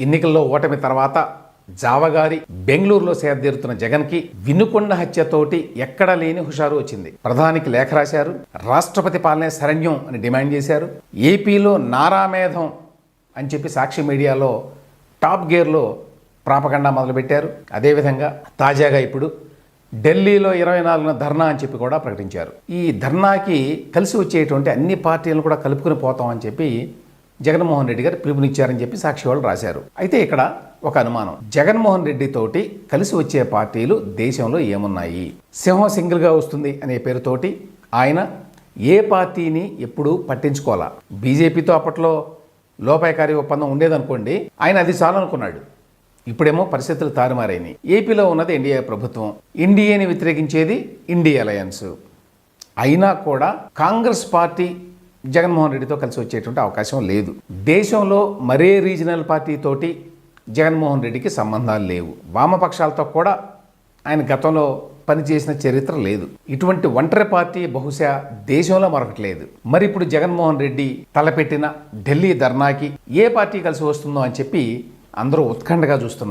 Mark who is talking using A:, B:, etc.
A: ఎన్నికల్లో ఓటమి తర్వాత జావగారి బెంగళూరులో సేదతీరుతున్న జగన్కి వినుకొండ హత్యతోటి ఎక్కడా లేని హుషారు వచ్చింది. ప్రధానికి లేఖ రాశారు. రాష్ట్రపతి పాలనే శరణ్యం అని డిమాండ్ చేశారు. ఏపీలో నారామేధం అని చెప్పి సాక్షి మీడియాలో టాప్ గేర్లో ప్రాపగండా మొదలుపెట్టారు. అదేవిధంగా తాజాగా ఇప్పుడు ఢిల్లీలో ఇరవై నాలుగున ధర్నా అని చెప్పి కూడా ప్రకటించారు. ఈ ధర్నాకి కలిసి వచ్చేటువంటి అన్ని పార్టీలను కూడా కలుపుకొని పోతామని చెప్పి జగన్మోహన్ రెడ్డి గారు పిలుపునిచ్చారని చెప్పి సాక్షి వాళ్ళు రాశారు. అయితే ఇక్కడ ఒక అనుమానం. జగన్మోహన్ రెడ్డి తోటి కలిసి వచ్చే పార్టీలు దేశంలో ఏమున్నాయి? సింహం సింగిల్గా వస్తుంది అనే పేరుతోటి ఆయన ఏ పార్టీని ఎప్పుడు పట్టించుకోవాలా? బీజేపీతో అప్పట్లో లోపాయకారి ఒప్పందం ఉండేదనుకోండి ఆయన అది చాలనుకున్నాడు ఇప్పుడేమో పరిస్థితులు తారుమారైనవి ఏపీలో ఉన్నది ఎన్డీఏ ప్రభుత్వం. ఎన్డీఏని వ్యతిరేకించేది ఇండియా అలయన్స్. అయినా కూడా కాంగ్రెస్ పార్టీ జగన్మోహన్ రెడ్డితో కలిసి వచ్చేటువంటి అవకాశం లేదు. దేశంలో మరే రీజనల్ పార్టీ తోటి జగన్మోహన్ రెడ్డికి సంబంధాలు లేవు. వామపక్షాలతో కూడా ఆయన గతంలో పనిచేసిన చరిత్ర లేదు. ఇటువంటి ఒంటరి పార్టీ బహుశా దేశంలో మరొకటి లేదు. మరి ఇప్పుడు జగన్మోహన్ రెడ్డి తలపెట్టిన ఢిల్లీ ధర్నాకి ఏ పార్టీ కలిసి వస్తుందో అని చెప్పి అందరూ ఉత్కంఠగా చూస్తున్నారు.